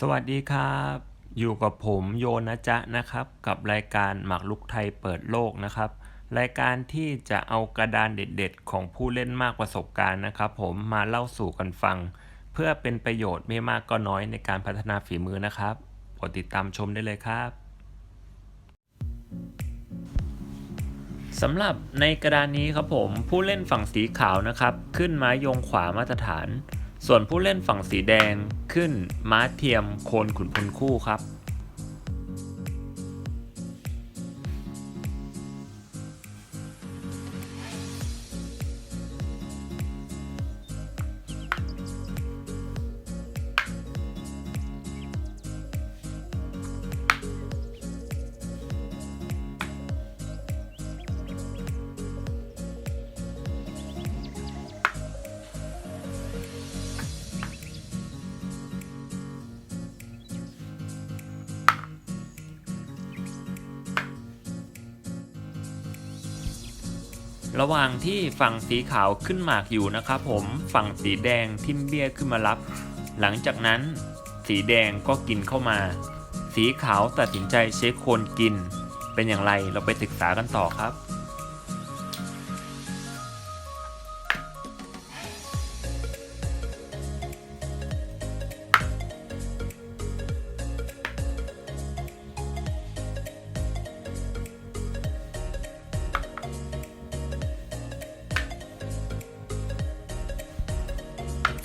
สวัสดีครับ อยู่กับผมโยนะจ๊ะนะครับ กับรายการหมากลุกไทยเปิดโลกนะครับ รายการที่จะเอากระดานเด็ดๆ ของผู้เล่นมากประสบการณ์นะครับ ผมมาเล่าสู่กันฟัง เพื่อเป็นประโยชน์ไม่มากก็น้อยในการพัฒนาฝีมือนะครับกดติดตามชมได้เลยครับสำหรับในกระดานนี้ครับผมผู้เล่นฝั่งสีขาวนะครับ ขึ้นไม้ยงขวามาตรฐาน ส่วนผู้เล่นฝั่งสีแดงขึ้นม้าเทียมโคนขุนพลคู่ครับ ระหว่างที่ฝั่งสีขาวขึ้นหมากอยู่นะครับผมฝั่งสีแดงทิมเบี้ยขึ้นมารับ หลังจากนั้น สีแดงก็กินเข้ามา สีขาวตัดสินใจเช็คโคนกิน เป็นอย่างไรเราไปศึกษากันต่อครับ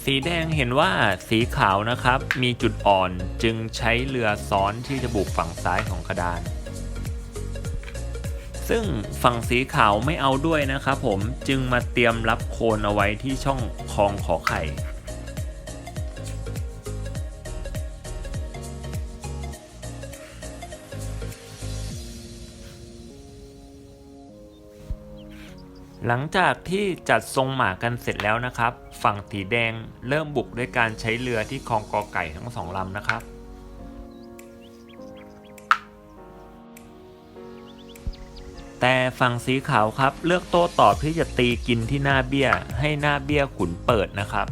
สีแดงเห็นว่าสีขาวนะครับ มีจุดอ่อนจึงใช้เรือซ้อนที่จะบุกฝั่งซ้ายของกระดาน ซึ่งฝั่งสีขาวไม่เอาด้วยนะครับผมจึงมาเตรียมรับโคนเอาไว้ที่ช่องคลองขอไข่หลังจากที่จัดทรงหมากกันเสร็จแล้วนะครับ ฝั่งสีแดงเริ่มบุกด้วยการใช้เรือที่คลองกอไก่ทั้งสองลำนะครับ แต่ฝั่งสีขาวครับเลือกโต้ตอบที่จะตีกินที่หน้าเบี้ย ให้หน้าเบี้ยขุนเปิดนะครับ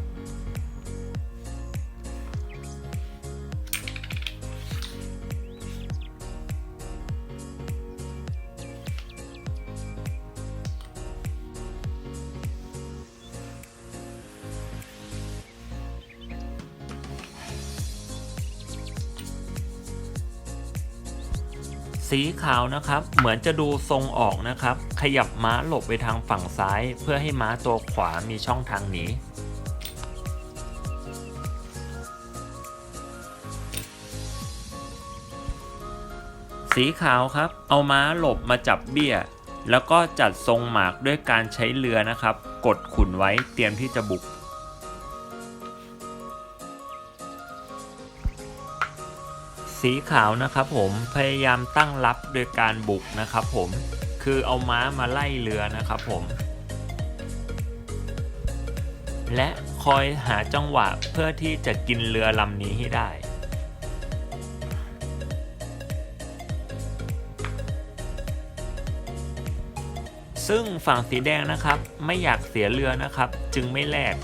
สีขาวนะครับ เหมือนจะดูทรงออกนะครับ ขยับม้าหลบไปทางฝั่งซ้าย เพื่อให้ม้าตัวขวามีช่องทางหนีสีขาวครับ เอาม้าหลบมาจับเบี้ย แล้วก็จัดทรงหมากด้วยการใช้เรือนะครับ กดขุนไว้เตรียมที่จะบุก สีขาวนะครับผมพยายามตั้งรับโดยการบุกนะครับผมคือเอาม้ามาไล่เรือนะครับผม และคอยหาจังหวะเพื่อที่จะกินเรือลำนี้ให้ได้ซึ่งฝั่งสีแดงนะครับไม่อยากเสียเรือนะครับ จึงไม่แลก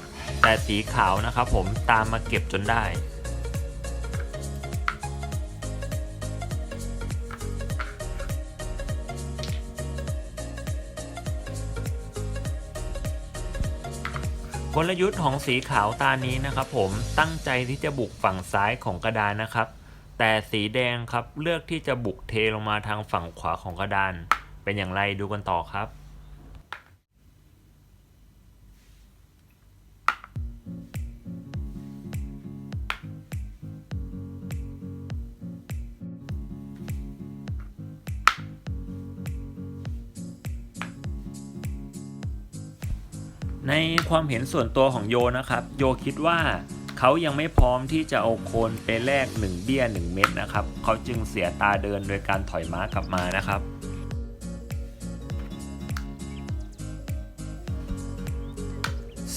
แต่สีขาวนะครับ ผมตามมาเก็บจนได้ กลยุทธ์ของสีขาวตานี้นะครับผมตั้งใจที่จะบุกฝั่งซ้ายของกระดานนะครับ แต่สีแดงครับเลือกที่จะบุกเทลงมาทางฝั่งขวาของกระดาน เป็นอย่างไรดูกันต่อครับ ในความเห็นส่วนตัวของโยนะครับ โยคิดว่าเขายังไม่พร้อมที่จะเอาโคนไปแลก1เบี้ย 1 เม็ดนะครับ เขาจึงเสียตาเดินโดยการถอยม้ากลับมานะครับ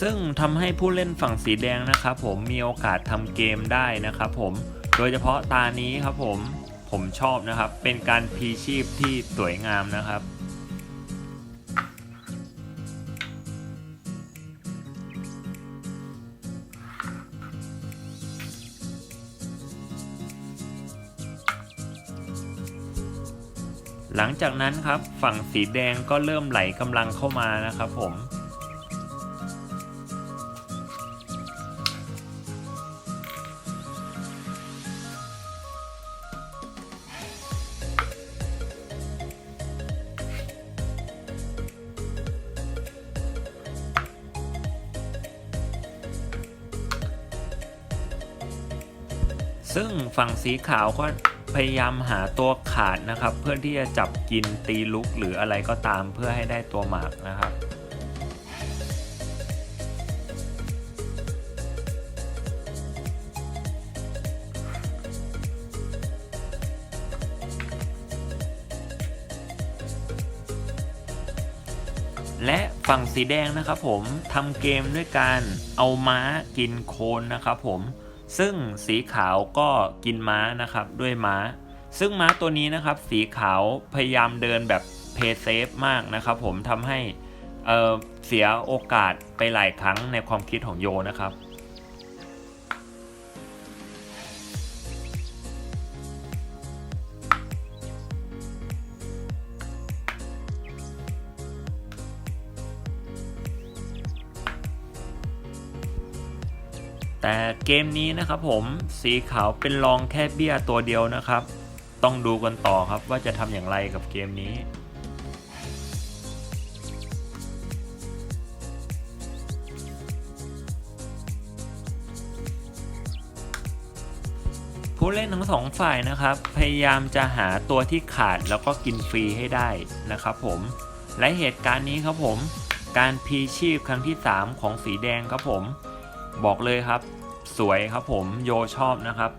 ซึ่งทำให้ผู้เล่นฝั่งสีแดงนะครับ ผมมีโอกาสทำเกมได้นะครับผมโดยเฉพาะตานี้ครับผมผมชอบนะครับ เป็นการพีชีพที่สวยงามนะครับ หลังจากนั้นครับฝั่งสีแดงก็เริ่มไหลกำลังเข้ามานะครับผม ซึ่งฝั่งสีขาวก็ พยายามหาตัวขาดนะครับ เพื่อที่จะจับกินตีลุกหรืออะไรก็ตามเพื่อให้ได้ตัวหมากนะครับและฝั่งสีแดงนะครับผมทำเกมด้วยการเอาม้ากินโคนนะครับผม ซึ่งสีขาวก็กินม้านะครับด้วยม้า ซึ่งม้าตัวนี้นะครับ สีขาวพยายามเดินแบบเพย์เซฟมากนะครับ ผมทำให้เเสียโอกาสไปหลายครั้งในความคิดของโยนะครับ แต่เกมนี้นะครับผมสีขาวเป็นรองแค่เบี้ยตัวเดียวนะครับ ต้องดูกันต่อครับว่าจะทำอย่างไรกับเกมนี้ผู้เล่นทั้งสองฝ่ายนะครับ พยายามจะหาตัวที่ขาดแล้วก็กินฟรีให้ได้นะครับผมและเหตุการณ์นี้ครับผม การพีชีพครั้งที่ 3 ของสีแดงครับผม บอกเลยครับ สวยครับผมโยชอบนะครับ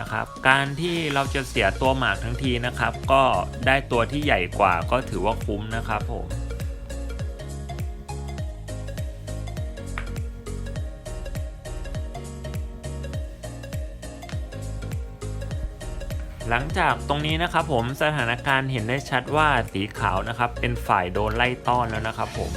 นะครับ การที่เราจะเสียตัวหมากทั้งทีนะครับ ก็ได้ตัวที่ใหญ่กว่าก็ถือว่าคุ้มนะครับผม หลังจากตรงนี้นะครับผมสถานการณ์เห็นได้ชัดว่าสีขาวนะครับเป็นฝ่ายโดนไล่ต้อนแล้วนะครับผม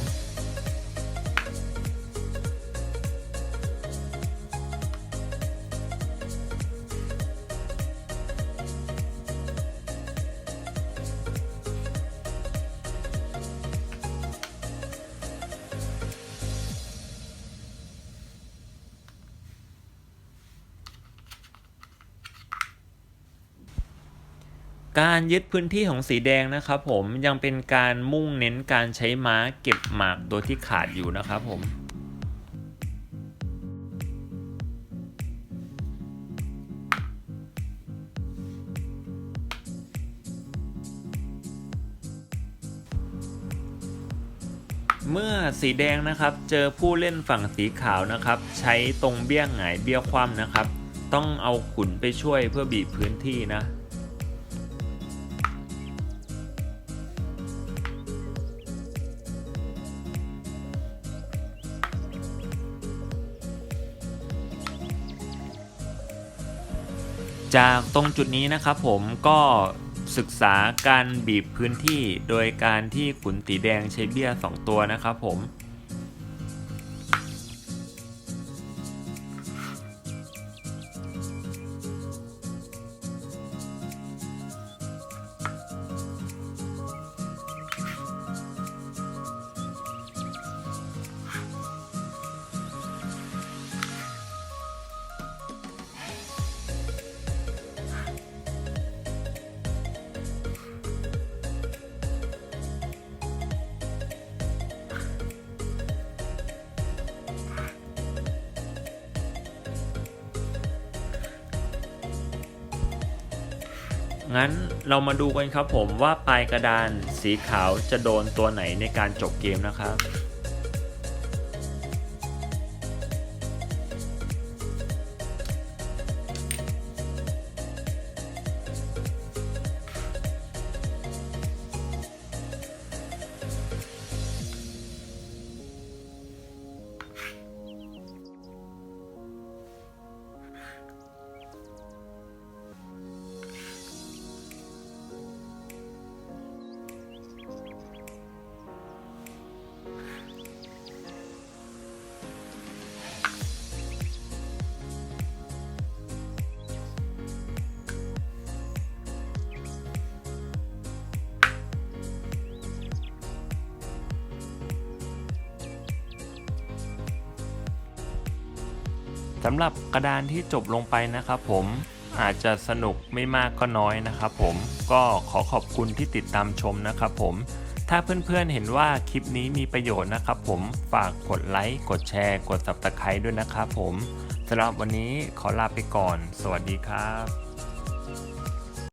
การยึดพื้นที่ของสีแดงนะครับผมยังเป็นการมุ่งเน้นการใช้ม้าเก็บหมากโดยที่ขาดอยู่นะครับผมเมื่อสีแดงนะครับเจอผู้เล่นฝั่งสีขาวนะครับ ใช้ตรงเบี้ยงหงายเบี้ยคว่ำนะครับ ต้องเอาขุนไปช่วยเพื่อบีบพื้นที่นะ จากตรงจุดนี้นะครับผมก็ศึกษาการบีบพื้นที่โดยการที่ขุนตีแดงใช้เบี้ย 2 ตัวนะครับผม งั้นเรามาดูกันครับผมว่าปลายกระดานสีขาวจะโดนตัวไหนในการจบเกมนะครับ สำหรับกระดานที่จบลงไปนะครับผมอาจจะสนุกไม่มากก็น้อยนะครับผมก็ขอขอบคุณที่ติดตามชมนะครับผมถ้าเพื่อนๆเห็นว่าคลิปนี้มีประโยชน์นะครับผมฝากกดไลค์กดแชร์ กด subscribe ด้วยนะครับผมสำหรับวันนี้ขอลาไปก่อน สวัสดีครับ